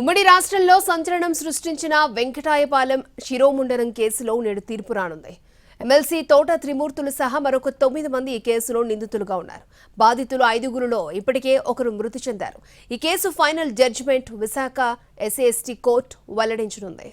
ఉమ్మడి రాష్ట్రంలో సంచలనం సృష్టించిన వెంకటాయపాలెం శిరోముండనం కేసులో నేడు తీర్పు రానుంది. ఎమ్మెల్సీ తోట త్రిమూర్తులు సహా మరొక తొమ్మిది మంది ఈ కేసులో నిందితులుగా ఉన్నారు. బాధితులు ఐదుగురులో ఇప్పటికే ఒకరు మృతి చెందారు. ఈ case final judgement Visakha SC ST court వెల్లడించనుంది.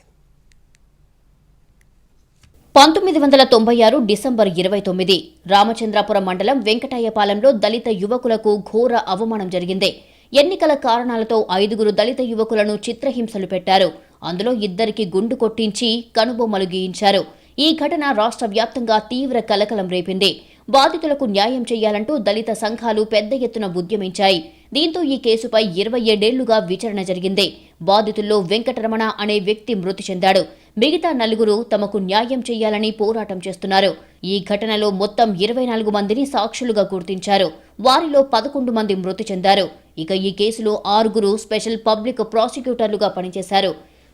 పంతొమ్మిది వందల తొంభై ఆరు డిసెంబర్ ఇరవై తొమ్మిది రామచంద్రాపురం మండలం వెంకటయ్యపాలెంలో దళిత యువకులకు ఘోర అవమానం జరిగింది. ఎన్నికల కారణాలతో ఐదుగురు దళిత యువకులను చిత్రహింసలు పెట్టారు. అందులో ఇద్దరికి గుండు కొట్టించి కనుబొమ్మలు గీయించారు ఈ ఘటన రాష్ట్ర వ్యాప్తంగా తీవ్ర కలకలం రేపింది. బాధితులకు న్యాయం చేయాలంటూ దళిత సంఘాలు పెద్ద ఎత్తున ఉద్యమించాయి. దీంతో ఈ కేసుపై ఇరవై ఏడేళ్ళుగా విచారణ జరిగింది. బాధితుల్లో వెంకటరమణ అనే వ్యక్తి మృతి చెందాడు. మిగతా నలుగురు తమకు న్యాయం చేయాలని పోరాటం చేస్తున్నారు. ఈ ఘటనలో మొత్తం ఇరవై నాలుగు మందిని సాక్షులుగా గుర్తించారు. వారిలో పదకొండు మంది మృతి చెందారు. ఇక ఈ కేసులో ఆరుగురు స్పెషల్ పబ్లిక్ ప్రాసిక్యూటర్లుగా పనిచేశారు.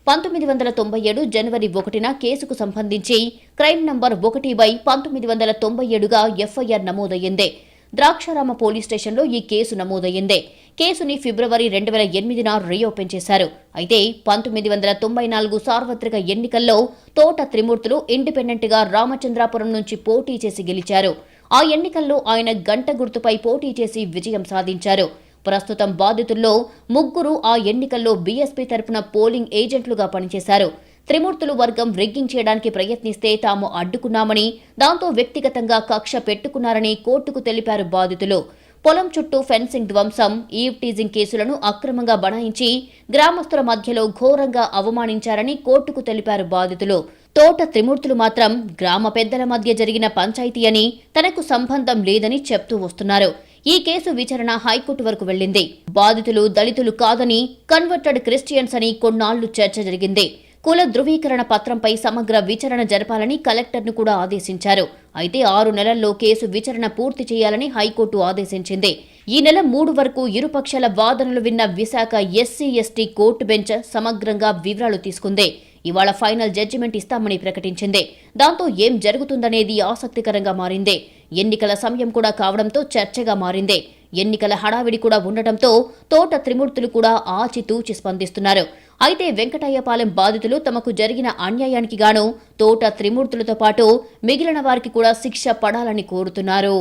పంతొమ్మిది వందల తొంభై ఏడు జనవరి ఒకటిన కేసుకు సంబంధించి క్రైమ్ నంబర్ ఒకటి బై పంతొమ్మిది వందల తొంభై ఏడుగా ఎఫ్ఐఆర్ నమోదయ్యింది. ద్రాక్షారామ పోలీస్ స్టేషన్లో ఈ కేసు నమోదయ్యింది. కేసుని ఫిబ్రవరి రెండు వేల ఎనిమిదిన రీఓపెన్ చేశారు. అయితే పంతొమ్మిది వందల తొంభై నాలుగు సార్వత్రిక ఎన్నికల్లో తోట త్రిమూర్తులు ఇండిపెండెంట్గా రామచంద్రాపురం నుంచి పోటీ చేసి గెలిచారు. ఆ ఎన్నికల్లో ఆయన గంట గుర్తుపై పోటీ చేసి విజయం సాధించారు. ప్రస్తుతం బాధితుల్లో ముగ్గురు ఆ ఎన్నికల్లో బీఎస్పీ తరపున పోలింగ్ ఏజెంట్లుగా పనిచేశారు. త్రిమూర్తులు వర్గం రిగ్గింగ్ చేయడానికి ప్రయత్నిస్తే తాము అడ్డుకున్నామని దాంతో వ్యక్తిగతంగా కక్ష పెట్టుకున్నారని కోర్టుకు తెలిపారు బాధితులు. పొలం చుట్టూ ఫెన్సింగ్ ధ్వంసం ఈవ్ టీజింగ్ కేసులను అక్రమంగా బనాయించి గ్రామస్తుల మధ్యలో ఘోరంగా అవమానించారని కోర్టుకు తెలిపారు బాధితులు. తోట త్రిమూర్తులు మాత్రం గ్రామ పెద్దల మధ్య జరిగిన పంచాయతీ అని తనకు సంబంధం లేదని చెప్తూ వస్తున్నారు. ఈ కేసు విచారణ హైకోర్టు వరకు వెళ్ళింది బాధితులు దళితులు కాదని కన్వర్టెడ్ క్రిస్టియన్స్ అని కొన్నాళ్ళు చర్చ జరిగింది. కుల ధృవీకరణ పత్రంపై సమగ్ర విచారణ జరపాలని కలెక్టర్ను కూడా ఆదేశించారు. అయితే ఆరు నెలల్లో కేసు విచారణ పూర్తి చేయాలని హైకోర్టు ఆదేశించింది. ఈ నెల మూడు వరకు ఇరుపక్షాల వాదనలు విన్న Visakha SC ST court bench సమగ్రంగా వివరాలు తీసుకుంది. ఇవాళ ఫైనల్ జడ్జిమెంట్ ఇస్తామని ప్రకటించింది. దాంతో ఏం జరుగుతుందనేది ఆసక్తికరంగా మారింది. ఎన్నికల సమయం కూడా కావడంతో చర్చగా మారింది. ఎన్నికల హడావిడి కూడా ఉండటంతో తోట త్రిమూర్తులు కూడా ఆచితూచి స్పందిస్తున్నారు. అయితే వెంకటయ్యపాలెం బాధితులు తమకు జరిగిన అన్యాయానికి గాను తోట త్రిమూర్తులతో పాటు మిగిలిన వారికి కూడా శిక్ష పడాలని కోరుతున్నారు.